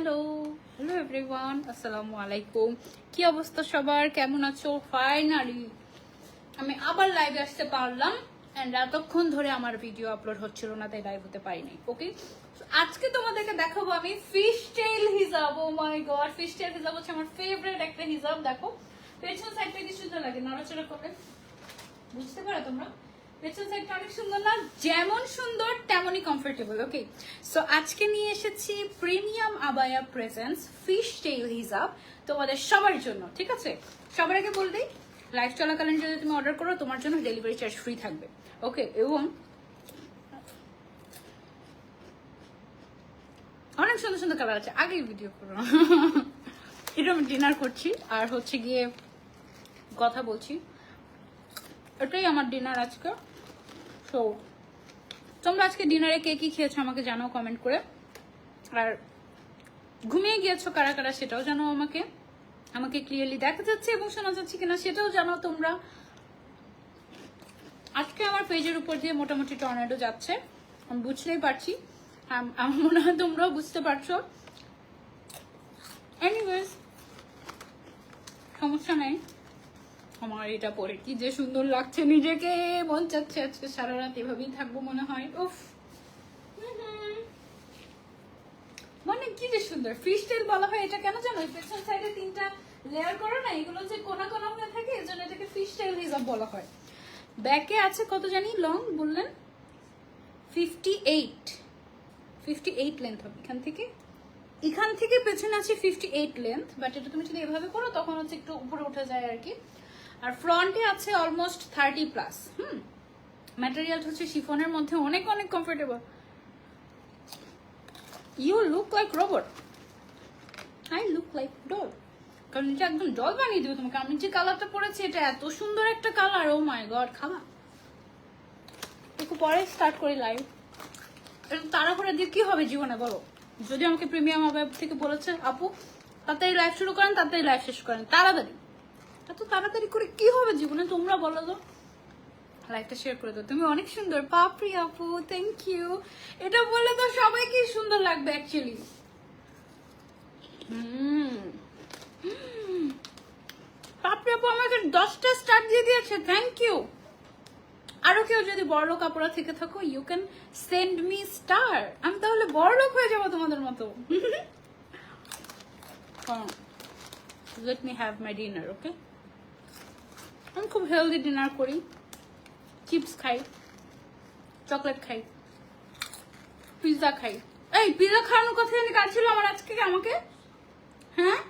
Hello hello everyone আসসালামু আলাইকুম কি অবস্থা সবার? কেমন আছো? ফাইনালি আমি আবার লাইভে আসতে পারলাম অ্যান্ড এতক্ষণ ধরে আমার ভিডিও আপলোড হচ্ছিল না, তাই লাইভ হতে পারিনি ওকে আজকে তোমাদেরকে দেখাবো আমি ফিশ টেল হিজাব oh my god fish tail হিজাব হচ্ছে আমার ফেভারিট একটা হিজাব দেখো। পেছন সাইডটা কি সুন্দর লাগে, নড়াচড়া করে বুঝতে পারো তোমরা? পেছন সাইডটা অনেক সুন্দর না? যেমন সুন্দর, তেমনই কমফোর্টেবল ওকে সো আজকে নিয়ে এসেছি প্রিমিয়াম আবায়া প্রেজেন্স ফিশ টেইল হিজাব তোমাদের সবার জন্য, ঠিক আছে? সবার আগে বল দিই লাইভ চলাকালীন যদি তুমি অর্ডার করো, তোমার জন্য ডেলিভারি চার্জ ফ্রি থাকবে ওকে এবং অনেক সুন্দর সুন্দর কালার আছে, আগেই ভিডিও করো। এটা আমি ডিনার করছি, আর হচ্ছে গিয়ে কথা বলছি। এটাই আমার ডিনার আজকে। তো তোমরা আজকে ডিনারে কে কি খেয়েছো আমাকে জানাও কমেন্ট করে। আর ঘুমিয়ে গিয়েছো কারা কারা সেটাও জানাও আমাকে। আমাকে ক্লিয়ারলি দেখা যাচ্ছে এবং শোনা যাচ্ছে কিনা সেটাও জানাও তোমরা। আজকে আমার পেজের উপর দিয়ে মোটামুটি টর্নেডো যাচ্ছে। আমি বুঝতেই পারছি। আম- আমার মনে হয় তোমরাও বুঝতে পারছ। এনিওয়েজ সমস্যা নেই। আমার এটা পরে কি যে সুন্দর লাগছে নিজেকে। মন চাচ্ছে আজকে সারা রাত এভাবেই থাকব মনে হয়। উফ। মানে কি যে সুন্দর। ফিশ বলা হয় এটা কেন জানো? পেছন সাইডে তিনটা লেয়ার করা না, এগুলো যে কোনা কোনা হয়ে থাকে এজন্য এটাকে ফিশ হিসাব বলা হয়। ব্যাকে আছে কত জানি? লং বললেন? Fifty eight fifty eight length হবে এখান থেকে। এখান থেকে পেছনে আছে ফিফটি এইট লেন্থ বাট এটা তুমি যদি এভাবে করো, তখন হচ্ছে একটু উপরে উঠে যায় আর কি। আর ফ্রন্টে আছে অলমোস্ট থার্টি প্লাস হুম? ম্যাটেরিয়াল হচ্ছে শিফনের মধ্যে অনেক অনেক comfortable you look like robot I look like doll কারণ এটা একদম ডল বানিয়ে দেবে তোমাকে। আমি যে কালারটা পরেছি, এটা এত সুন্দর একটা কালার ও মাই গড খাবা একটু পরে স্টার্ট করি লাইভ এটা তাড়া করে দিয়ে কি হবে জীবনে, বলো? যদি আমাকে প্রিমিয়াম থেকে বলেছে, আপু, তাড়াতাড়ি লাইভ শুরু করেন, তাড়াতাড়ি লাইভ শেষ করেন। তাড়াতাড়ি। এত তাড়াতাড়ি করে কি হবে জীবনে? তোমরা বলো তো। লাইভটা শেয়ার করে দাও। তুমি অনেক সুন্দর। পাপড়ি আপু থ্যাংক ইউ এটা বললে তো সবাইকে সুন্দর লাগবে অ্যাকচুয়ালি পাপড়ি আপু আমাকে দশটা স্টার দিয়ে দিয়েছে থ্যাংক ইউ আরও কেউ যদি বড়লোক কাপড়া থেকে থাকো you can send me star আমি তাহলে বড়লোক হয়ে যাব তোমাদের মতো। Let me have my dinner okay আমি খুব হেলদি ডিনার করি। চিপস খাই চকলেট খাই পিৎজা খাই। এই পিৎজা খাওয়ানোর কথা জানি কার ছিল আমার আজকে আমাকে? হ্যাঁ?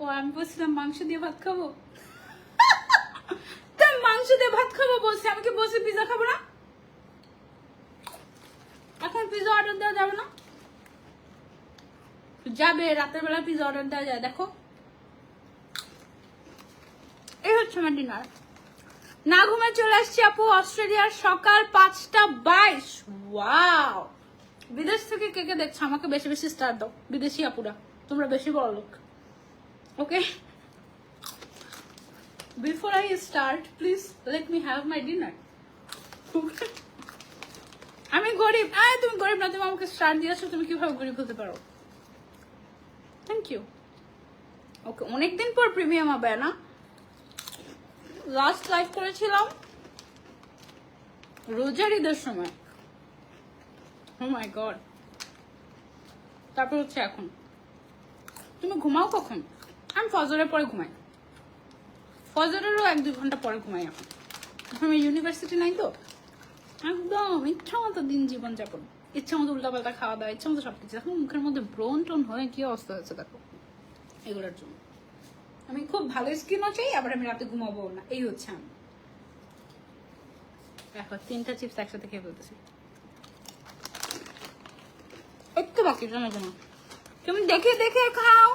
ও, আমি বলছিলাম মাংস দিয়ে ভাত খাব। তা মাংস দিয়ে ভাত খাব বলছি, আমি কি বলছি পিৎজা খাব না? এখন পিৎজা অর্ডার দেওয়া যাবে না? যাবে, রাতের বেলা পিৎজা অর্ডার দেওয়া যায়, দেখো। এই হচ্ছে আমার ডিনার না ঘুমে চলে আসছি আপু, অস্ট্রেলিয়ার সকাল পাঁচটা বাইশ। ওয়াও বিদেশ থেকে কে কে দেখছ? আমাকে বেশি বেশি স্টার দাও। বিদেশি আপুরা, তোমরা বেশি বড় লোক। Okay before I start please let me have my dinner আমি গরিব। আয়, তুমি গরিব না, তুমি আমাকে স্টার দিয়েছ, তুমি কীভাবে গরিব হতে পারো? থ্যাংক ইউ ওকে অনেকদিন পর প্রিমিয়াম হবে, না? লাস্ট লাইভ করেছিলাম। রোজার ঈদের সময়। ও মাই গড তারপর হচ্ছে এখন। তুমি ঘুমাও কখন? আমি ফজরের পরে ঘুমাই। ফজরেরও এক দুই ঘণ্টা পরে ঘুমাই এখন। আমি ইউনিভার্সিটি নাই তো। একদম ইচ্ছা মতো দিন জীবন যাপন। ইচ্ছা মতো উল্টাপাল্টা খাওয়া দাওয়া, ইচ্ছা মতো সবকিছু। এখন মুখের মধ্যে ব্রন টোন হয়ে কি অবস্থা হয়েছে দেখো। এগুলোর জন্য। আমি খুব ভালো স্কিনও চাই, আবার আমি রাতে ঘুমাবো না। এই হচ্ছে আমি। দেখো, তিনটা চিপস একসাথে খেয়ে ফেলতেছি। একটু বাকি, জানো জানো। তুমি দেখে দেখে খাও।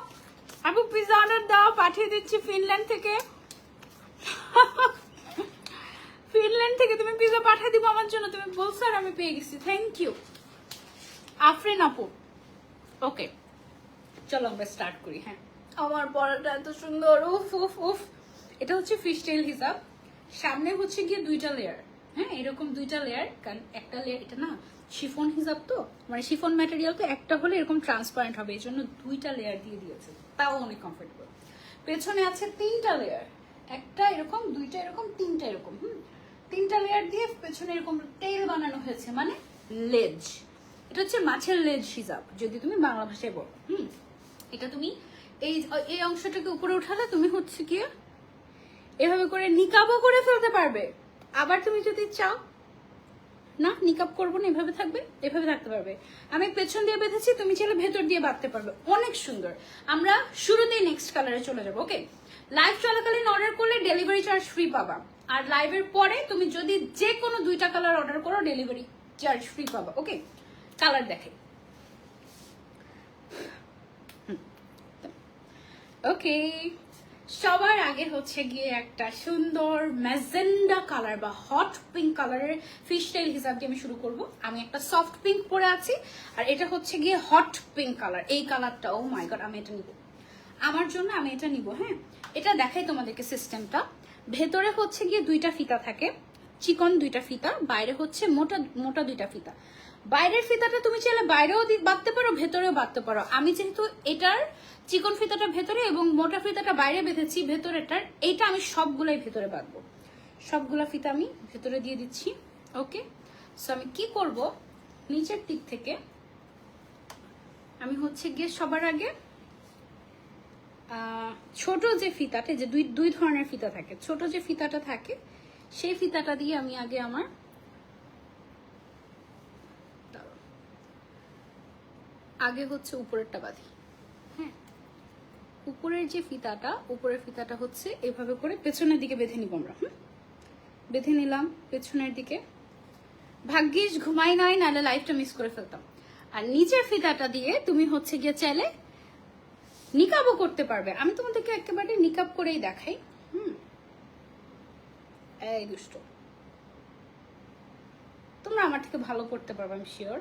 আপু পিজা অর্ডার দাও, পাঠিয়ে দিচ্ছি ফিনল্যান্ড থেকে। ফিনল্যান্ড থেকে তুমি পিজা পাঠিয়ে দিব আমার জন্য। তুমি বলছো আর আমি পেয়ে গেছি। থ্যাংক ইউ আফরিন আপু। ওকে চলো আমরা স্টার্ট করি হ্যাঁ। আমার পড়াটা এত সুন্দর, উফ উফ উফ। এটা হচ্ছে ফিশ টেল হিসাব। সামনে হচ্ছে গিয়ে দুইটা লেয়ার হ্যাঁ এরকম দুইটা লেয়ার কারণ একটা লেয়ার এটা না শিফন হিসাব তো। মানে শিফন ম্যাটেরিয়াল তো একটা হলে এরকম ট্রান্সপারেন্ট হবে এই জন্য দুইটা লেয়ার দিয়ে দিয়েছে। তাও অনেক কমফোর্টেবল পেছনে আছে তিনটা লেয়ার একটা এরকম, দুইটা এরকম, তিনটা এরকম, হুম? তিনটা লেয়ার দিয়ে পেছনে এরকম তেল বানানো হয়েছে মানে লেজ এটা হচ্ছে মাছের লেজ হিসাব, যদি তুমি বাংলা ভাষায় বলো, হুম? এটা তুমি এই এই অংশটাকে উপরে উঠালে তুমি হচ্ছে কি এভাবে করে নিকাবও করে ফেলতে পারবে। আবার তুমি যদি চাও, না, নিকাব করব না, এভাবে থাকবে, এভাবে থাকতে পারবে। আমি পেছন দিয়ে বেঁধেছি, তুমি চাইলে ভেতর দিয়ে বাঁধতে পারবে। অনেক সুন্দর। আমরা শুরুতেই নেক্সট কালারে চলে যাব ওকে লাইভ চলাকালীন অর্ডার করলে ডেলিভারি চার্জ ফ্রি পাবা। আর লাইভের পরে তুমি যদি যে কোনো দুইটা কালার অর্ডার করো ডেলিভারি চার্জ ফ্রি পাবা ওকে কালার দেখে। ওকে সবার আগে হচ্ছে গিয়ে একটা সুন্দর ম্যাজেন্ডা কালার বা হট পিঙ্ক কালারের ফিশ হিসাব দিয়ে আমি শুরু করব। আমি একটা সফট পিঙ্ক পরে আছি, আর এটা হচ্ছে গিয়ে হট পিঙ্ক কালার এই কালারটা ও মাই গড আমি এটা নিব। আমার জন্য আমি এটা নিব হ্যাঁ? এটা দেখাই তোমাদেরকে সিস্টেমটা ভেতরে হচ্ছে গিয়ে দুইটা ফিতা থাকে, চিকন দুইটা ফিতা, বাইরে হচ্ছে মোটা মোটা দুইটা ফিতা। বাইরের ফিতাটা তুমি চাইলে বাইরেও বাঁধতে পারো, ভেতরেও বাঁধতে পারো। আমি যেহেতু এটার চিকন ফিতাটা ভেতরে এবং মোটা ফিতাটা বাইরে বেঁধেছি ভেতরেটার এইটা আমি সবগুলাই ভেতরে বাঁধবো। সবগুলা ফিতা আমি ভেতরে দিয়ে দিচ্ছি, ওকে? সো আমি কি করব? নিচের দিক থেকে আমি হচ্ছে গিয়ে সবার আগে ছোট যে ফিতাটা যে দুই দুই ধরনের ফিতা থাকে, ছোট যে ফিতাটা থাকে, সেই ফিতাটা দিয়ে আমি আগে আমার আগে হচ্ছে উপরেরটা বাঁধি। উপরের যে ফিতাটা, উপরের ফিতাটা হচ্ছে এভাবে করে পেছনের দিকে বেঁধে নিব আমরা, হুম? বেঁধে নিলাম পেছনের দিকে। ভাগ্যিস ঘুমাই নাই, নাহলে লাইফটা মিস করে ফেলতাম। আর নিচের ফিতাটা দিয়ে তুমি হচ্ছে গিয়ে চাইলে নিকাবও করতে পারবে। আমি তোমাদেরকে একেবারে নিকাব করেই দেখাই, হুম? এই দুষ্ট। তোমরা আমার থেকে ভালো করতে পারবে আমি শিওর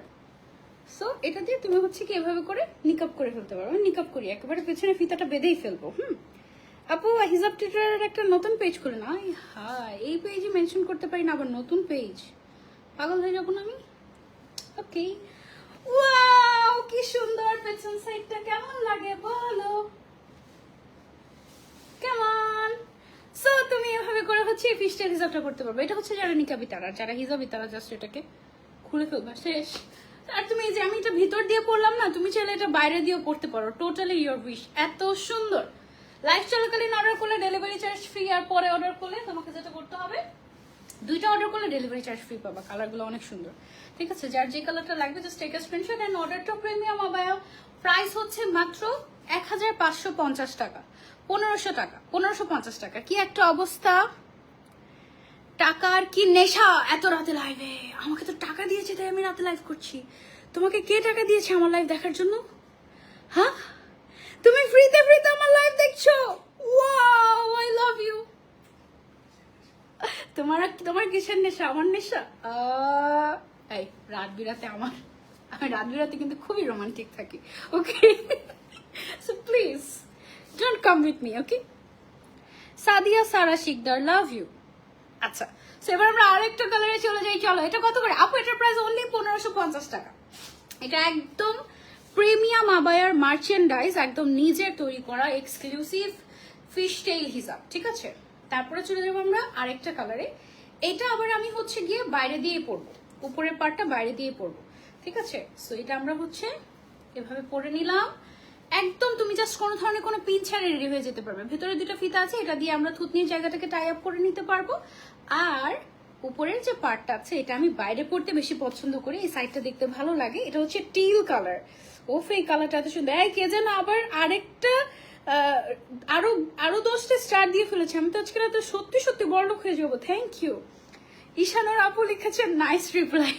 সো এটা দিয়ে তুমি হচ্ছে কি এভাবে করে নিকাব করে ফেলতে পারবে নিকাব করি, একেবারে পেছনে ফিতাটা বেঁধেই ফেলব, হুম? আপু হিজাব টিউটারের একটা নতুন পেজ খুলে না হ্যাঁ এই পেজে মেনশন করতে পারি না, আবার নতুন পেজ পাগল হয়ে যাব না আমি? ওকে ওয়াও কি সুন্দর পেছন সাইডটা কেমন লাগে বলো? কেমন সো তুমি এভাবে করে হচ্ছে ফিস্টের হিসাবটা করতে পারবে। এটা হচ্ছে যারা নিকাবি তারা, যারা হিসাবি তারা জাস্ট এটাকে খুলে ফেলবা। শেষ। আর তুমি যে আমি এটা ভিতর দিয়ে পড়লাম না, তুমি চাইলে এটা বাইরে দিয়েও পড়তে পারো। টোটালি ইয়োর উইশ এত সুন্দর। লাইফ চলাকালীন অর্ডার করলে ডেলিভারি চার্জ ফ্রি আর পরে অর্ডার করলে তোমাকে যেটা করতে হবে, দুইটা অর্ডার করলে ডেলিভারি চার্জ ফ্রি পাবা। কালারগুলো অনেক সুন্দর। ঠিক আছে? যার যে কালারটা লাগবে জাস্ট টেক স্ক্রিনশট এন্ড অর্ডারটা প্রিমিয়াম আবায়া প্রাইস হচ্ছে মাত্র এক হাজার পাঁচশো পঞ্চাশ টাকা। পনেরোশো টাকা। পনেরোশো পঞ্চাশ টাকা। কি একটা অবস্থা? টাকার কি নেশা এত রাতে লাইভে আমাকে তো টাকা দিয়েছে তাই আমি রাতে লাইভ করছি। তোমাকে কে টাকা দিয়েছে আমার লাইভ দেখার জন্য? হ্যাঁ? তুমি ফ্রিতে ফ্রিতে আমার লাইভ দেখছ? ওয়াও আই লাভ ইউ তোমার তোমার কিসের নেশা? আমার নেশা? এই রাত বিরাতে আমার। আমি রাত বিরাতে কিন্তু খুবই রোমান্টিক থাকি okay so please don't come with me okay Sadia Sara Sikder love you আচ্ছা so এবার আমরা আরেকটা কালারে চলে যাই, চলো, এটা কত করে? আপু, এটার প্রাইস অনলি পনেরোশো পঞ্চাশ টাকা। এটা একদম প্রিমিয়াম আবায়ার মার্চেন্ডাইজ একদম নিজের তৈরি করা এক্সক্লুসিভ ফিশ টেইল হিসাব, ঠিক আছে? তারপরে চলে যাব আমরা আরেকটা কালারে এটা আবার আমি হচ্ছে গিয়ে বাইরে দিয়ে পরবো, উপরের পার্টটা বাইরে দিয়ে পরবো, ঠিক আছে? সো এটা আমরা হচ্ছে এভাবে পরে নিলাম। একদম তুমি জাস্ট কোনো ধরনের কোনো পিন ছাড়া রেডি হয়ে যেতে পারবে। ভেতরে দুটো ফিতা আছে, এটা দিয়ে আমরা থুতনির জায়গাটাকে টাই আপ করে নিতে পারব। আর উপরের যে পার্টটা আছে, এটা আমি বাইরে পড়তে বেশি পছন্দ করি, এই সাইডটা দেখতে ভালো লাগে। এটা হচ্ছে টিল কালার ওফ, এই কালারটা এত সুন্দর। এই কে যেন আবার আরেকটা আরও আরও দশটা স্টার দিয়ে ফেলেছে। আমি তো আজকে রাতে সত্যি সত্যি বড় লোক হয়ে যাব। থ্যাংক ইউ ঈশানোর আপু লিখেছেন নাইস রিপ্লাই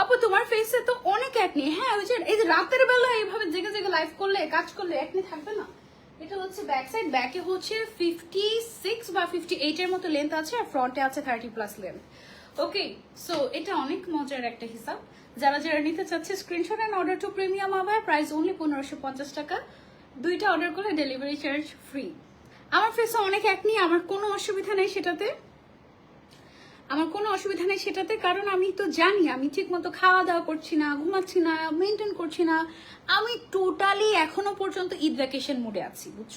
আপু, তোমার ফেসে তো অনেক একনি হ্যাঁ ওই যে, এই যে রাতের বেলা এইভাবে জেগে জেগে লাইভ করলে, কাজ করলে একনি থাকবে না? এটা হচ্ছে ব্যাক সাইড ব্যাকে হচ্ছে ফিফটি সিক্স বা ফিফটি এইট এর মতো লেন্থ আছে আর ফ্রন্টে আছে thirty plus length okay so এটা অনেক মজার একটা হিসাব। যারা যারা নিতে চাচ্ছে screenshot and order to premium আবার প্রাইস অনলি পনেরোশো পঞ্চাশ টাকা। দুইটা অর্ডার করলে ডেলিভারি চার্জ ফ্রি আমার ফেসে অনেক একনি আমার কোনো অসুবিধা নেই সেটাতে। আমার কোনো অসুবিধা নেই সেটাতে, কারণ আমি তো জানি, আমি ঠিক মতো খাওয়া দাওয়া করছি না, ঘুমাচ্ছি না মেনটেন করছি না। আমি টোটালি এখনও পর্যন্ত ঈদ ভ্যাকেশন মুডে আছি, বুঝছ?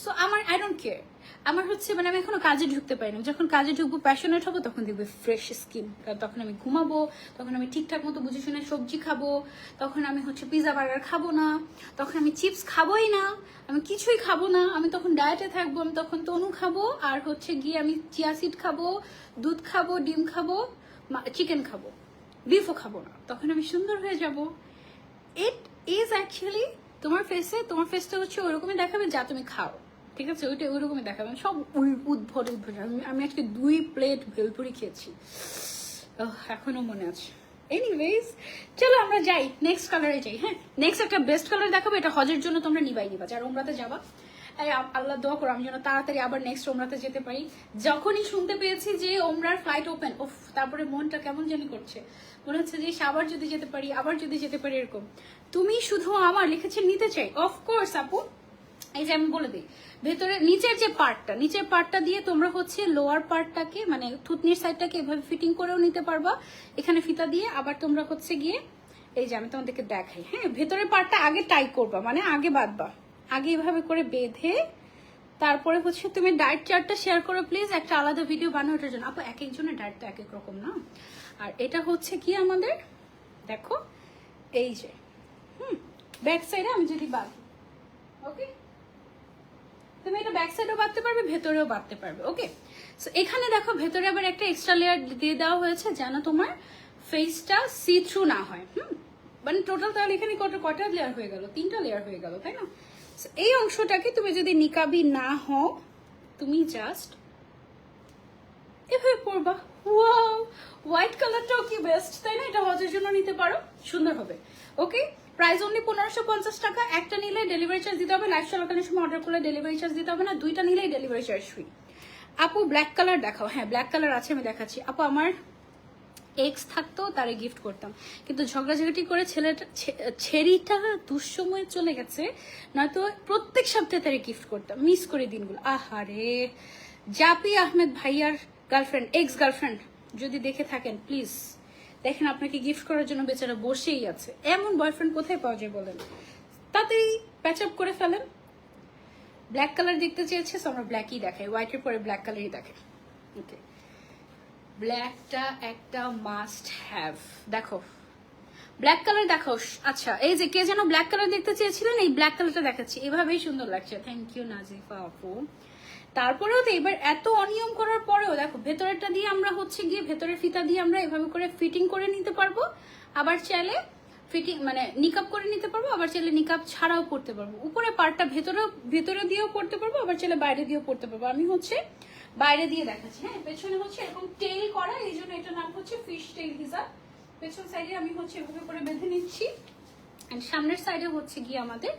সো আমার আই ডোন্ট কেয়ার আমার হচ্ছে মানে আমি এখনও কাজে ঢুকতে পারি না। যখন কাজে ঢুকবো প্যাশনেট হব, তখন দেখবে ফ্রেশ স্কিন তখন আমি ঘুমাবো, তখন আমি ঠিকঠাক মতো বুঝে শুনে সবজি খাব, তখন আমি হচ্ছে পিৎজা বার্গার খাব না, তখন আমি চিপস খাবোই না, আমি কিছুই খাব না, আমি তখন ডায়েটে থাকব, আমি তখন তনু খাব, আর হচ্ছে গিয়ে আমি চিয়া সিড খাব, দুধ খাব, ডিম খাব চিকেন খাব বিফও খাব না। তখন আমি সুন্দর হয়ে যাব। ইট ইজ অ্যাকচুয়ালি তোমার ফেসে তোমার ফেসটা হচ্ছে ওইরকমই দেখাবে যা তুমি খাও। ঠিক আছে ওইটা ওইরকমই দেখাবে। সব উদ্ভট উদ্ভট। আমি আজকে দুই প্লেট ভেলপুরি খেয়েছি। ওহ, এখনও মনে আছে। এনিওয়েজ চলো আমরা যাই। নেক্সট কালারে যাই হ্যাঁ? নেক্সট একটা বেস্ট কালার দেখাবো এটা হজের জন্য তোমরা নিবাই নিবা। যারা ওমরাতে যাবা আল্লাহ দোয়া করো আমি যেন তাড়াতাড়ি আবার নেক্সট ওমরাতে যেতে পারি। যখনই শুনতে পেয়েছি যে ওমরার ফ্লাইট ওপেন ওফ তারপরে মনটা কেমন জানি করছে। মনে হচ্ছে যে আবার যদি যেতে পারি আবার যদি যেতে পারি এরকম। তুমি শুধু আমার লিখেছে নিতে চাই। অফকোর্স আপু এই যে আমি বলে দিই। ভেতরে, নিচের যে পার্টটা নিচের পার্টটা দিয়ে তোমরা হচ্ছে লোয়ার পার্টটাকে মানে থুতনির সাইডটাকে এভাবে ফিটিং করেও নিতে পারবা। এখানে ফিতা দিয়ে আবার তোমরা হচ্ছে গিয়ে, এই যে আমি তোমাদেরকে দেখাই হ্যাঁ ভেতরের পার্টটা আগে টাই করবা মানে আগে বাঁধবা। আগে এভাবে করে বেঁধে, তারপরে হচ্ছে তুমি ডায়েট চার্টটা শেয়ার করো প্লিজ একটা আলাদা ভিডিও বানাও ওটার জন্য। আপু এক একজনের ডায়েট তো এক এক রকম, না? আর এটা হচ্ছে কি আমাদের? দেখো, এই যে, হুম ব্যাক সাইডে আমি যদি বাঁধি ওকে তুমি এটা ব্যাক সাইডেও বাঁধতে পারবে, ভেতরেও বাঁধতে পারবে ওকে সো এখানে দেখো, ভেতরে আবার একটা এক্সট্রা লেয়ার দিয়ে দেওয়া হয়েছে যেন তোমার ফেসটা সি থ্রু না হয়, হুম? মানে টোটাল তাহলে এখানে কটা কটা লেয়ার হয়ে গেল? তিনটা লেয়ার হয়ে গেল, তাই না? এই অংশটাকে তুমি যদি নিকাবি না হও, তুমি জাস্ট এভাবে পরবা ওয়াও হোয়াইট কালারটাও কি বেস্ট তাই না? এটা হজের জন্য নিতে পারো। সুন্দর হবে। ওকে প্রাইস অনলি পনেরোশো পঞ্চাশ টাকা। একটা নিলে ডেলিভারি চার্জ দিতে হবে। লাইফ চলাকালীন সময় অর্ডার করলে ডেলিভারি চার্জ দিতে হবে না। দুইটা নিলেই ডেলিভারি চার্জ ফ্রি আপু ব্ল্যাক কালার দেখাও। হ্যাঁ ব্ল্যাক কালার আছে, আমি দেখাচ্ছি। আপু, আমার এক্স থাকতো, তারে গিফট করতাম। কিন্তু ঝগড়াঝাগড়ি করে ছেলেটা ছেড়িটা দুঃসময়ে চলে গেছে। নয়তো প্রত্যেক সপ্তাহে তারে গিফট করতাম। মিস করে দিনগুলো। আহারে! জাপি আহমেদ ভাইয়ার গার্লফ্রেন্ড এক্স গার্লফ্রেন্ড যদি দেখে থাকেন প্লিজ দেখেন, আপনাকে গিফট করার জন্য বেচারা বসেই আছে। এমন বয়ফ্রেন্ড কোথায় পাওয়া যায় বলেন? তাতেই প্যাচ আপ করে ফেলেন। ব্ল্যাক কালার দেখতে চেয়েছে আমরা ব্ল্যাকই দেখাই। হোয়াইটের পরে ব্ল্যাক কালারই দেখাই। ওকে ব্ল্যাকটা একটা মাস্ট হ্যাভ দেখো। ব্ল্যাক কালার দেখো আচ্ছা এই যে কে যেন ব্ল্যাক কালার দেখতে চেয়েছিলেন, এই ব্ল্যাক কালারটা দেখাচ্ছি। এভাবেই সুন্দর লাগছে। থ্যাংক ইউ নাজিফা আপু। তারপরেও তো এবার এত অনিয়ম করার পরেও, দেখো, ভেতরেরটা দিয়ে আমরা হচ্ছে গিয়ে ভেতরের ফিতা দিয়ে আমরা এভাবে করে ফিটিং করে নিতে পারব, আবার চাইলে ফিটিং মানে নিকাপ করে নিতে পারব, আবার চাইলে নিকাপ ছাড়াও পড়তে পারব। উপরে পার্টটা ভেতরে ভেতরে দিয়েও পড়তে পারব, আবার চাইলে বাইরে দিয়েও পড়তে পারব। আমি হচ্ছে বাইরে দিয়ে দেখাচ্ছি। হ্যাঁ পেছনে হচ্ছে এরকম টেল করা, এই জন্য এটার নাম হচ্ছে ফিশ টেল হিসাব পেছন সাইডে আমি হচ্ছে এভাবে করে বেঁধে নিচ্ছি সামনের সাইডে হচ্ছে গিয়ে আমাদের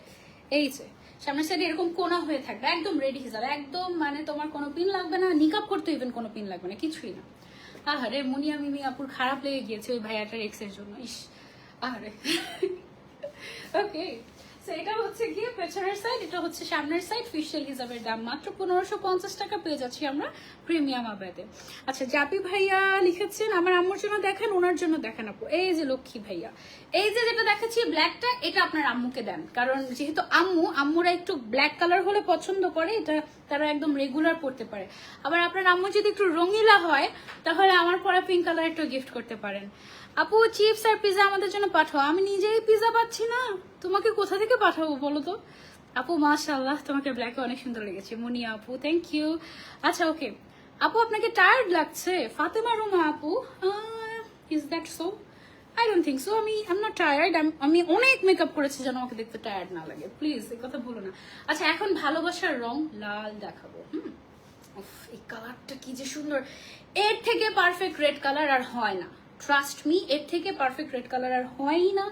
এই যে সামনের সাইড এরকম কোনা হয়ে থাকবে, একদম রেডি হিসাবে একদম মানে তোমার কোনো পিন লাগবে না নিকাপ করতে ইভেন কোনো পিন লাগবে না, কিছুই না। আহারে মুনিয়া মিমি আপুর খারাপ লেগে গিয়েছে ওই ভাইয়াটার এক্সের জন্য, ইস, আহারে। ওকে এটা হচ্ছে গিয়ে পেছনের সাইড এটা হচ্ছে সামনের ফিশিয়াল দাম মাত্র পনেরোশো পঞ্চাশ টাকা আমরা প্রিমিয়াম আচ্ছা জাপি ভাইয়া লিখেছেন, আমার আম্মুর দেখেন ওনার জন্য দেখেন আপু। এই যে লক্ষ্মী ভাইয়া, এই যে যেটা ব্ল্যাকটা এটা আপনার আম্মুকে দেন। কারণ যেহেতু আম্মু, আম্মুরা একটু ব্ল্যাক কালার হলে পছন্দ করে, এটা তারা একদম রেগুলার পড়তে পারে। আবার আপনার আম্মু যদি একটু রঙিলা হয়, তাহলে আমার পরা পিঙ্ক কালার একটু গিফট করতে পারেন। আপু চিপস আর পিজা আমাদের জন্য পাঠাও। আমি নিজেই পিজা পাচ্ছি না। তোমাকে কোথা থেকে পাঠাবো বলো তো? আপু মাশাল্লাহ তোমাকে ব্ল্যাকে অনেক সুন্দর লেগেছে। মনিয়া আপু থ্যাংক ইউ আচ্ছা ওকে আপু, আপনাকে টায়ার্ড লাগছে? ফাতেমা রুমা আপু is that so I don't think so আমি আম নট টায়ার্ড আমি অনেক মেকআপ করেছি যেন আমাকে দেখতে টায়ার্ড না লাগে। প্লিজ এই কথা বলো না। আচ্ছা এখন ভালোবাসার রং লাল দেখাবো, হুম? এই কালারটা কি যে সুন্দর। এর থেকে পারফেক্ট রেড কালার আর হয় না। ট্রাস্ট মি এর থেকে পারফেক্ট রেড কালার আর হয়ই না।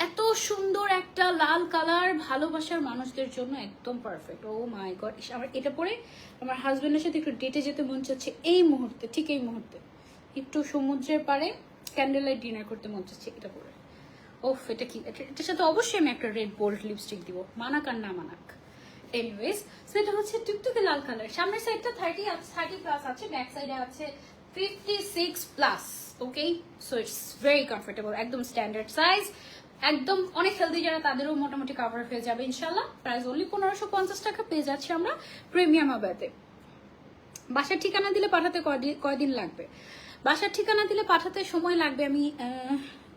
এত সুন্দর একটা লাল কালার ভালোবাসার মানুষদের জন্য একদম পারফেক্ট ও মাই গড আমার এটা পরে আমার হাজবেন্ডের সাথে একটু ডেটে যেতে মন চাচ্ছে এই মুহূর্তে, ঠিক এই মুহূর্তে। একটু সমুদ্রের পাড়ে ক্যান্ডেল লাইট ডিনার করতে মন চাচ্ছে এটা পরে। ওফ, এটা কি? এটা- এটার সাথে অবশ্যই আমি একটা রেড বোল্ড লিপস্টিক দিব। মানাক আর না মানাক। এনিওয়েজ সেটা হচ্ছে টুকটুকে লাল কালার। সামনের সাইডটা থার্টি থার্টি প্লাস আছে ব্যাক সাইডে আছে fifty six plus okay so it's very comfortable একদম স্ট্যান্ডার্ড সাইজ একদম অনেক হেলদি যারা তাদেরও মোটামুটি কাভার হয়ে যাবে ইনশাল্লাহ প্রাইস অনলি পনেরোশো পঞ্চাশ টাকা পেয়ে যাচ্ছি আমরা প্রিমিয়াম আবাতে। বাসার ঠিকানা দিলে পাঠাতে কয়দিন লাগবে? বাসার ঠিকানা দিলে পাঠাতে সময় লাগবে আমি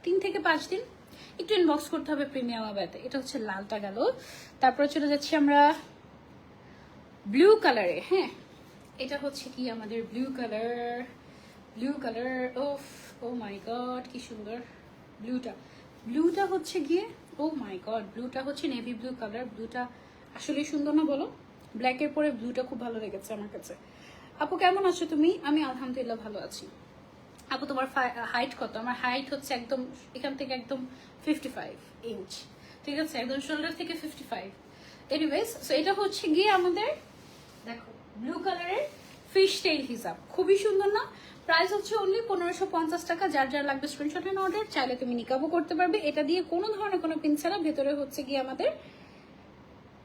তিন থেকে পাঁচ দিন। একটু ইনবক্স করতে হবে প্রিমিয়াম আবাতে। এটা হচ্ছে লালটা গেল তারপরে চলে যাচ্ছি আমরা ব্লু কালারে হ্যাঁ। এটা হচ্ছে কি আমাদের ব্লু কালার ব্লু কালার ওফ ও মাই গড কি সুন্দর। ব্লুটা ব্লুটা হচ্ছে গিয়ে, ও মাই গড, ব্লুটা হচ্ছে নেভি ব্লু কালার, ব্লুটা আসলে সুন্দর না বলো? ব্ল্যাকের পরে ব্লুটা খুব ভালো লেগেছে আমার কাছে। আপু, কেমন আছো তুমি? আমি আলহামদুলিল্লাহ ভালো আছি। আপু, তোমার হাইট কত? আমার হাইট হচ্ছে একদম, এখান থেকে একদম ফিফটি ফাইভ ইঞ্চ ঠিক আছে? একদম শোল্ডার থেকে ফিফটি ফাইভ এনিওয়েজ সো এটা হচ্ছে গিয়ে আমাদের, দেখো ব্লু কালারের ফিশ টেইল হিসাব খুবই সুন্দর না? প্রাইস হচ্ছে অনলি পনেরোশো পঞ্চাশ টাকা। যার যার লাগবে স্ক্রিনশট এন্ড অর্ডার চাইলে তুমি নিকাবও করতে পারবে। এটা দিয়ে কোনো ধরনের কোনো পিন ছাড়া ভেতরে হচ্ছে গিয়ে আমাদের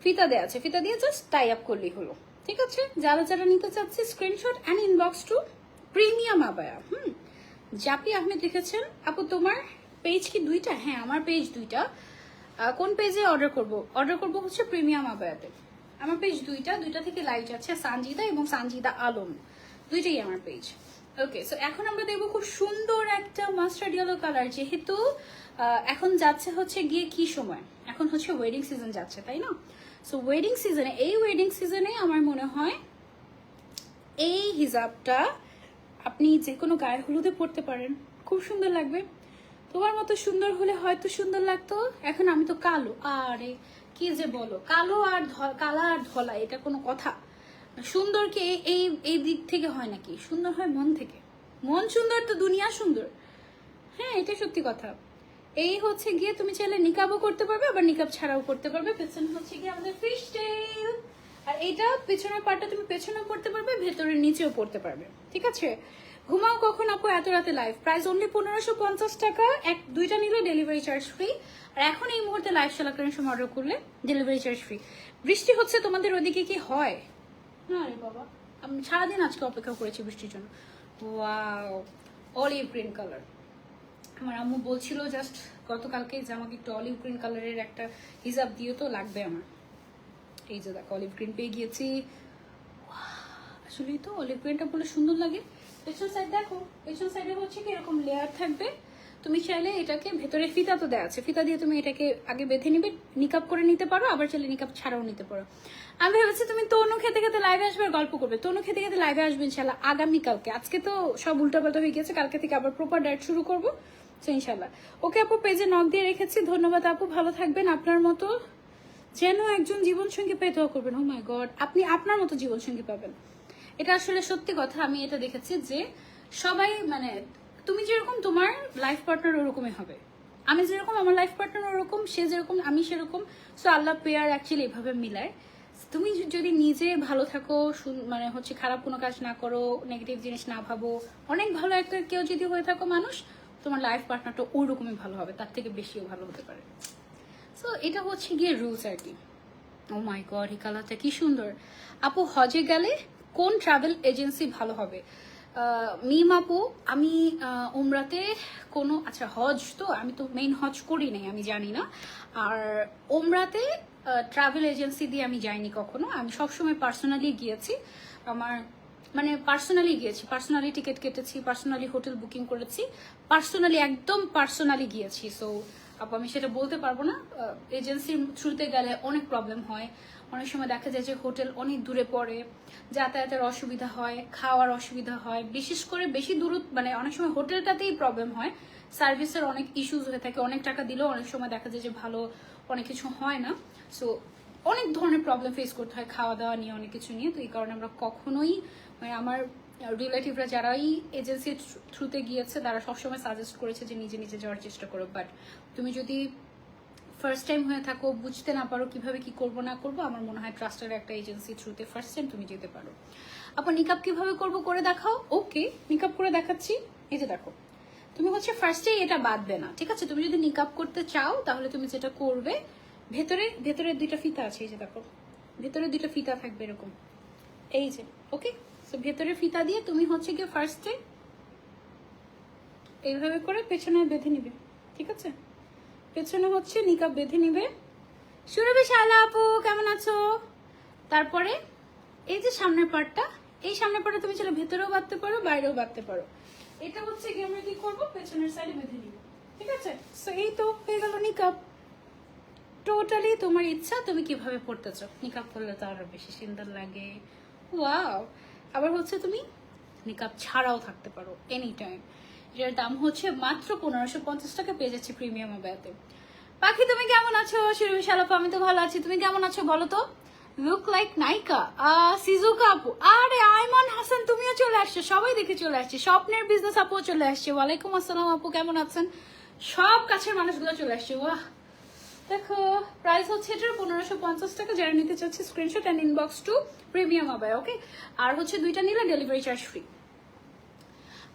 ফিতা দেওয়া আছে। ফিতা দিয়ে জাস্ট টাই আপ করলেই হলো। ঠিক আছে? যারা যারা নিতে চাচ্ছে screenshot and inbox to premium abaya. হুম? জাপি আহমেদ লিখেছেন, আপু, তোমার পেজ কি দুইটা? হ্যাঁ আমার পেজ দুইটা। কোন পেজে অর্ডার করব? অর্ডার করব হচ্ছে প্রিমিয়াম আবায়াতে। আমার পেজ দুইটা দুইটা থেকে লাইট আছে, সানজিদা এবং সানজিদা আলম। দুইটাই আমার পেজ ওকে সো এখন আমরা দেখব খুব সুন্দর একটা মাস্টার্ড ইয়েলো কালার যেহেতু এখন যাচ্ছে হচ্ছে গিয়ে কি সময়? এখন হচ্ছে ওয়েডিং সিজন যাচ্ছে, তাই না? সো ওয়েডিং সিজনে এই ওয়েডিং সিজনে আমার মনে হয় এই হিজাবটা আপনি যে কোনো গায়ে হলুদে পড়তে পারেন। খুব সুন্দর লাগবে। তোমার মতো সুন্দর হলে হয়তো সুন্দর লাগতো, এখন আমি তো কালো। আরে, কি যে বলো, কালো আর কালা আর ধলা, এটা কোনো কথা। সুন্দর কি এই- এই এই দিক থেকে হয় নাকি? সুন্দর হয় মন থেকে। মন সুন্দর তো দুনিয়া সুন্দর। হ্যাঁ এটা সত্যি কথা। এই হচ্ছে গিয়ে তুমি চাইলে নিকাবও করতে পারবে, আবার নিকাব ছাড়াও করতে পারবে। পেছনে হচ্ছে গিয়ে আমাদের ফিশ টেইল আর এটা পেছনের পার্টটা তুমি পেছনেও পড়তে পারবে, ভেতরের নিচেও পড়তে পারবে। ঠিক আছে? ঘুমাও কখন আপু? এত রাতে লাইভ প্রাইস অনলি পনেরোশো পঞ্চাশ টাকা। এক দুইটা নিলে ডেলিভারি চার্জ ফ্রি আর এখন এই মুহূর্তে লাইভ চলাকালীন সময় অর্ডার করলে ডেলিভারি চার্জ ফ্রি বৃষ্টি হচ্ছে, তোমাদের ওদিকে কি হয়? না রে বাবা। আমি সারাদিন আজকে অপেক্ষা করেছি বৃষ্টির জন্য। ওয়াও অলিভ গ্রিন কালার আমার আম্মু বলছিল জাস্ট গতকালকে যে আমাকে একটু অলিভ গ্রিন কালারের একটা হিসাব দিয়ে তো, লাগবে আমার। এই যে দেখো অলিভ গ্রিন পেয়ে গিয়েছি। আসলেই তো অলিভ গ্রিনটা বলে সুন্দর লাগে। পেছন সাইড দেখো, পেছন সাইডে হচ্ছে কি এরকম লেয়ার থাকবে। তুমি চাইলে এটাকে ভেতরে ফিতা তো দেওয়া আছে। ফিতা দিয়ে তুমি এটাকে আগে বেঁধে নিবে নিকাপ করে নিতে পারো, আবার চাইলে নিকাপ ছাড়াও নিতে পারো। আমি ভেবেছি তুমি তনু খেতে খেতে লাইভে আসবে আর গল্প করবে। তনু খেতে খেতে লাইভে আসবে ইনশাল্লাহ আগামীকালকে আজকে তো সব উল্টাপাল্টা হয়ে গেছে কালকে থেকে আবার প্রপার ডায়েট শুরু করব। তো ইনশাল্লাহ ওকে আপু পেজে নক দিয়ে রেখেছি। ধন্যবাদ আপু, ভালো থাকবেন। আপনার মতো যেন একজন জীবনসঙ্গী পেয়ে দোয়া করবেন। ও মাই গড আপনি আপনার মতো জীবনসঙ্গী পাবেন। এটা আসলে সত্যি কথা। আমি এটা দেখেছি যে সবাই মানে তুমি যেরকম তোমার লাইফ পার্টনার ওরকমই হবে। আমি যেরকম আমার লাইফ পার্টনার ওরকম, সে যেরকম, আমি সেরকম। সো আল্লাহ পেয়ার অ্যাকচুয়ালি এভাবে মিলায়। তুমি যদি নিজে ভালো থাকো মানে হচ্ছে খারাপ কোনো কাজ না করো নেগেটিভ জিনিস না ভাবো, অনেক ভালো একটা কেউ যদি হয়ে থাকো মানুষ, তোমার লাইফ পার্টনারটা ওরকমই ভালো হবে, তার থেকে বেশিও ভালো হতে পারে। সো এটা হচ্ছে গিয়ে রুলস আর কি। ও মাই গড এই কালারটা কি সুন্দর। আপু হজে গেলে কোন ট্রাভেল এজেন্সি ভালো হবে? মিম আপু আমি আহ, উমরাতে কোনো আচ্ছা হজ তো আমি তো মেইন হজ করি নাই আমি জানি না। আর ওমরাতে ট্রাভেল এজেন্সি দিয়ে আমি যাইনি কখনো। আমি সবসময় পার্সোনালি গিয়েছি। আমার মানে পার্সোনালি গিয়েছি। পার্সোনালি টিকিট কেটেছি পার্সোনালি হোটেল বুকিং করেছি। পার্সোনালি একদম পার্সোনালি গিয়েছি। সো আপু আমি সেটা বলতে পারব না। এজেন্সির থ্রুতে গেলে অনেক প্রবলেম হয়। অনেক সময় দেখা যায় যে হোটেল অনেক দূরে পড়ে, যাতায়াতের অসুবিধা হয়, খাওয়ার অসুবিধা হয়। বিশেষ করে বেশি দূর মানে অনেক সময় হোটেলটাতেই প্রবলেম হয়। সার্ভিসের অনেক ইস্যুস হয়ে থাকে, অনেক টাকা দিলেও অনেক সময় দেখা যায় যে ভালো অনেক কিছু হয় না। সো অনেক ধরনের প্রবলেম ফেস করতে হয় খাওয়া দাওয়া নিয়ে অনেক কিছু নিয়ে। তো এই কারণে আমরা কখনোই মানে আমার রিলেটিভরা যারাই এজেন্সির থ্রুতে গিয়েছে, তারা সবসময় সাজেস্ট করেছে যে নিজে নিজে যাওয়ার চেষ্টা করো। বাট তুমি যদি ফার্স্ট টাইম হয়ে থাকো, বুঝতে না পারো কীভাবে কি করব, না করব, আমার মনে হয় ট্রাস্টের একটা এজেন্সি থ্রুতে ফার্স্ট টাইম তুমি যেতে পারো। আপু নিকাপ কীভাবে করব করে দেখাও? ওকে নিকাপ করে দেখাচ্ছি। এই যে দেখো, তুমি হচ্ছে ফার্স্টেই এটা বাঁধবে না ঠিক আছে? তুমি যদি নিকাপ করতে চাও, তাহলে তুমি যেটা করবে, ভেতরে ভেতরে দুইটা ফিতা আছে, এই যে দেখো ভেতরে দুইটা ফিতা থাকবে এরকম। এই যে ওকে সো ভেতরে ফিতা দিয়ে তুমি হচ্ছে গিয়ে ফার্স্টে এইভাবে করে পেছনে বেঁধে নিবে, ঠিক আছে? পেছনে হচ্ছে নিকাব বেঁধে নিবে। সুরভি, শালা আপু, কেমন আছো? তারপরে এই যে সামনের পার্টটা এই সামনের পার্টটা তুমি চলে ভেতরেও বাঁধতে পারো, বাইরেও বাঁধতে পারো। এটা হচ্ছে কি আমরা কি করব? পেছনের সাইডে বেঁধে নিব। ঠিক আছে? সো এই তো হয়ে গেল নিকাব। টোটালি তোমার ইচ্ছা, তুমি কীভাবে পড়তে চাও নিকাব করলে তো আরও বেশি সুন্দর লাগে। ওয়াও আবার হচ্ছে তুমি নিকাব ছাড়াও থাকতে পারো এনি টাইম এটার দাম হচ্ছে মাত্র পনেরোশো পঞ্চাশ টাকা, পেয়ে যাচ্ছে প্রিমিয়াম ব্যাতে পাখি, তুমি কেমন আছো? শিরবি শালাপা আমি তো ভালো আছি। তুমি কেমন আছো বলো তো? লুক লাইক নাইকা সিজুকা আপু। আরে আইমান হাসান, তুমিও চলে আসছো। সবাই দেখে চলে আসছে। স্বপ্নের বিজনেস আপুও চলে আসছে। ওয়ালাইকুম আসসালাম আপু, কেমন আছেন? সব কাছের মানুষগুলো চলে আসছে। বাহ দেখো প্রাইস হচ্ছে এটার পনেরোশো পঞ্চাশ টাকা। যারা নিতে চাচ্ছে screenshot and inbox to premium আবায় okay আর হচ্ছে দুইটা নিলে ডেলিভারি চার্জ ফ্রি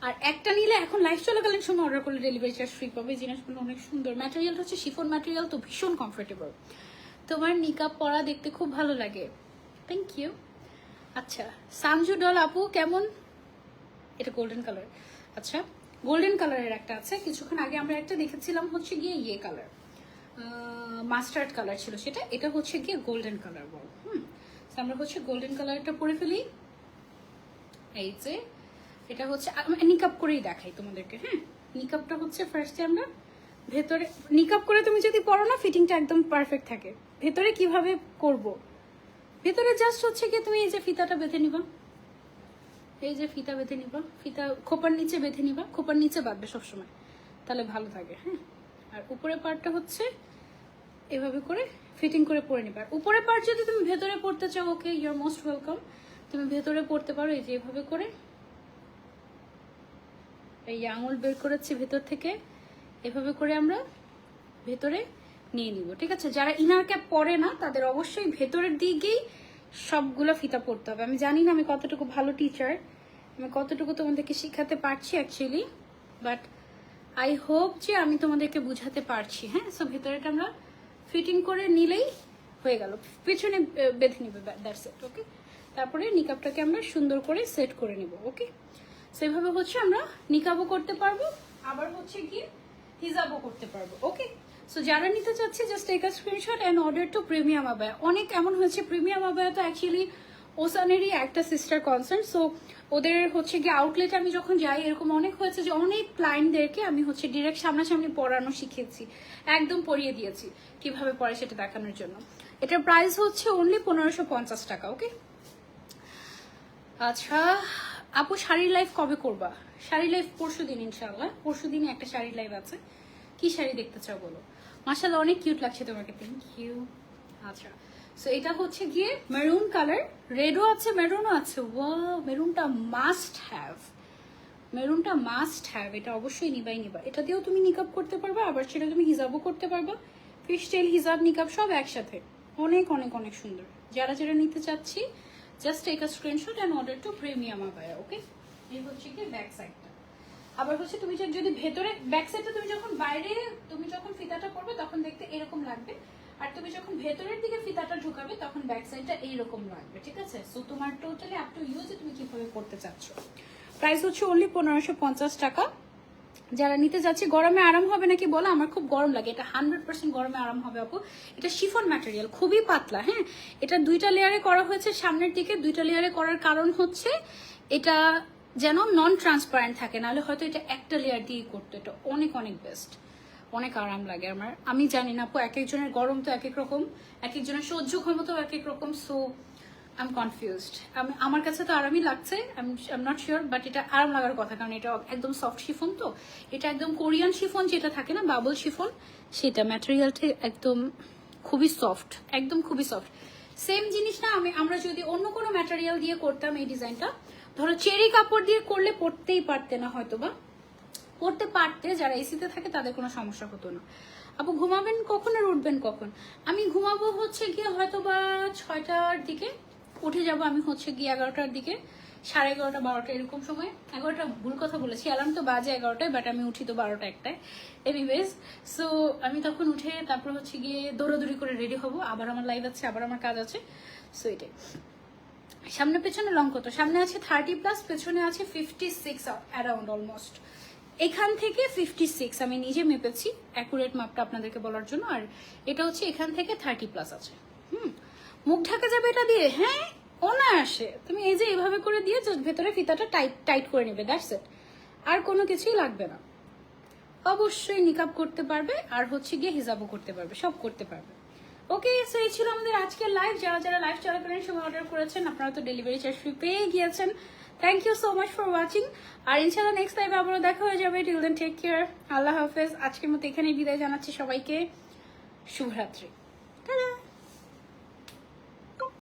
আর একটা নিলে এখন লাইফ চলাকালীন সময় অর্ডার করলে ডেলিভারি চার্জ ফ্রি পাবে জিনিসগুলো অনেক সুন্দর। ম্যাটেরিয়াল হচ্ছে শিফন ম্যাটেরিয়াল তো ভীষণ কমফোর্টেবল তোমার নিকাপ পরা দেখতে খুব ভালো লাগে। থ্যাংক ইউ আচ্ছা সানজু ডল আপু কেমন? এটা গোল্ডেন কালার আচ্ছা গোল্ডেন কালারের একটা আছে। কিছুক্ষণ আগে আমরা একটা দেখেছিলাম হচ্ছে গিয়ে ইয়ে কালার মাস্টার্ড কালার ছিল সেটা। এটা হচ্ছে গিয়ে গোল্ডেন কালার বল। হুম আমরা হচ্ছে গোল্ডেন কালারটা পরে ফেলি। এই যে এটা হচ্ছে নিকাপ করেই দেখাই তোমাদেরকে হ্যাঁ? নিকাপটা হচ্ছে ফার্স্টে আমরা ভেতরে নিকাপ করে তুমি যদি পরো না ফিটিংটা একদম পারফেক্ট থাকে। ভেতরে কীভাবে করব? ভেতরে জাস্ট হচ্ছে কি তুমি এই যে ফিতাটা বেঁধে নিবা। এই যে ফিতা বেঁধে নিবা। ফিতা খোপার নিচে বেঁধে নিবা। খোপার নিচে বাঁধবে সবসময়। তাহলে ভালো থাকে হ্যাঁ? আর উপরের পার্টটা হচ্ছে এভাবে করে ফিটিং করে পরে নিবা। আর উপরের পার্ট যদি তুমি ভেতরে পড়তে চাও ওকে ইউর মোস্ট ওয়েলকাম তুমি ভেতরে পড়তে পারো এই যে এভাবে করে। এই আঙুল বের করেছি ভেতর থেকে, এভাবে করে আমরা ভেতরে নিয়ে নিব, ঠিক আছে? যারা ইনার ক্যাপ পরে না, তাদের অবশ্যই ভেতরের দিকেই সবগুলো ফিতা পড়তে হবে। আমি জানি না আমি কতটুকু ভালো টিচার আমি কতটুকু তোমাদেরকে শেখাতে পারছি অ্যাকচুয়ালি বাট আই হোপ যে আমি তোমাদেরকে বুঝাতে পারছি হ্যাঁ? সো ভেতরেটা আমরা ফিটিং করে নিলেই হয়ে গেল। পেছনে বেঁধে নিবে দ্যাটস ইট ওকে তারপরে নিকাপটাকে আমরা সুন্দর করে সেট করে নিব ওকে সেভাবে হচ্ছে আমরা নিকাবও করতে পারব, আবার হচ্ছে কি, হিজাবও করতে পারব ওকে সো যারা নিতে চাচ্ছে just take a screenshot and order to premium abaya অনেক এমন হয়েছে প্রিমিয়াম আবায়া তো অ্যাকচুয়ালি ওসানেরই একটা সিস্টার কনসার্ন সো ওদের হচ্ছে গিয়ে আউটলেটে আমি যখন যাই, এরকম অনেক হয়েছে যে অনেক ক্লায়েন্টদেরকে আমি হচ্ছে ডিরেক্ট সামনাসামনি পড়ানো শিখেছি, একদম পড়িয়ে দিয়েছি, কীভাবে পড়ে সেটা দেখানোর জন্য। এটার প্রাইস হচ্ছে অনলি পনেরোশো পঞ্চাশ টাকা ওকে আচ্ছা আপু, শাড়ির লাইফ কবে করবা? শাড়ি লাইফ পরশু দিন ইনশাল্লাহ পরশু দিনই একটা শাড়ির লাইভ আছে। কি শাড়ি দেখতে চাও বলো? মাসাল্লাহ অনেক কিউট লাগছে তোমাকে। থ্যাংক ইউ আচ্ছা। সো এটা হচ্ছে গিয়ে মেরুন কালার রেডও আছে মেরুনও আছে। ওয়া মেরুনটা মাস্ট হ্যাভ মেরুনটা মাস্ট হ্যাভ এটা অবশ্যই নিবাই নিবা। এটা দিয়েও তুমি নিকাব করতে পারবে, আবার সেটা তুমি হিজাবও করতে পারবা। ফিশটেল হিজাব নিকাব সব একসাথে। অনেক অনেক অনেক সুন্দর। যারা যারা নিতে চাচ্ছি just take a screenshot and order to premium abaya okay এই হচ্ছে কি ব্যাক সাইডটা আবার হচ্ছে তুমি যদি ভেতরে ব্যাক সাইডটা তুমি যখন বাইরে তুমি যখন ফিতাটা করবে তখন দেখতে এরকম লাগবে। আর তুমি যখন ভেতরের দিকে ফিতাটা ঢুকাবে, তখন ব্যাক সাইডটা এইরকম লাগবে, ঠিক আছে? সো তোমার টোটালি আপ টু ইউ যে তুমি কীভাবে করতে চাচ্ছ। প্রাইস হচ্ছে অনলি পনেরোশো টাকা। যারা নিতে যাচ্ছে, গরমে আরাম হবে নাকি বলো? আমার খুব গরম লাগে। এটা হান্ড্রেড পার্সেন্ট গরমে আরাম হবে আপু। এটা শিফন ম্যাটেরিয়াল খুবই পাতলা হ্যাঁ? এটা দুইটা লেয়ারে করা হয়েছে সামনের দিকে। দুইটা লেয়ারে করার কারণ হচ্ছে, এটা যেন নন ট্রান্সপারেন্ট থাকে। নাহলে হয়তো এটা একটা লেয়ার দিয়ে করতো। এটা অনেক অনেক বেস্ট অনেক আরাম লাগে আমার। আমি জানি না আপু, এক একজনের গরম তো এক এক রকম, এক একজনের সহ্য ক্ষমতাও এক এক রকম। সো আই এম কনফিউজড আমি, আমার কাছে তো আরামই লাগছে I am not sure but এটা আরাম লাগার কথা, কারণ এটা একদম সফট শিফন তো। এটা একদম কোরিয়ান শিফন যেটা থাকে না বাবল শিফন সেটা ম্যাটেরিয়ালটা একদম খুবই সফট একদম খুবই সফট সেম জিনিস না, আমি, আমরা যদি অন্য কোনো ম্যাটেরিয়াল দিয়ে করতাম এই ডিজাইনটা, ধরো চেরি কাপড় দিয়ে করলে পরতেই পারতে না হয়তো বা পড়তে পারতে, যারা এসিতে থাকে তাদের কোনো সমস্যা হতো না। আপু, ঘুমাবেন কখন আর উঠবেন কখন? আমি ঘুমাবো হচ্ছে গিয়ে হয়তো বা ছয়টার দিকে উঠে যাব আমি হচ্ছে গিয়ে এগারোটার দিকে, সাড়ে এগারোটা, বারোটা, এরকম সময়। এগারোটা ভুল কথা বলেছি অ্যালার্ম তো বাজে এগারোটায় বাট আমি উঠি তো বারোটা একটায়। এনিওয়েজ সো আমি তখন উঠে তারপর হচ্ছে গিয়ে দৌড়াদৌড়ি করে রেডি হব। আবার আমার লাইভ আছে, আবার আমার কাজ আছে। সো এটাই। সামনে পেছনে লং কত? সামনে আছে থার্টি প্লাস পেছনে আছে ফিফটি সিক্স অ্যারাউন্ড অলমোস্ট এখান থেকে ফিফটি সিক্স আমি নিজে মেপেছি অ্যাকুরেট মাপটা আপনাদেরকে বলার জন্য। আর এটা হচ্ছে এখান থেকে থার্টি প্লাস আছে। হুম? মুখ ঢাকা যাবে এটা দিয়ে? হ্যাঁ অনায়াসে তুমি এই যে এইভাবে করে দিয়ে just ভেতরে ফিতাটা টাইট টাইট করে নেবে দ্যাটস ইট আর কোনো কিছুই লাগবে না। অবশ্যই নিকাব করতে পারবে, আর হচ্ছে গিয়ে হিজাবও করতে পারবে, সব করতে পারবে। ওকে সো এই ছিল আমাদের আজকের লাইভ যারা যারা লাইভ চলাকালীন সময় অর্ডার করেছেন, আপনারা তো ডেলিভারি চার্জ ফ্রি পেয়ে গিয়েছেন। Thank you so much for watching আর ইনশাল্লাহ নেক্সট টাইম আবারও দেখা হয়ে যাবে। টিল দেন টেক কেয়ার আল্লাহ হাফেজ। আজকের মতো এখানেই বিদায় জানাচ্ছি সবাইকে। শুভরাত্রি।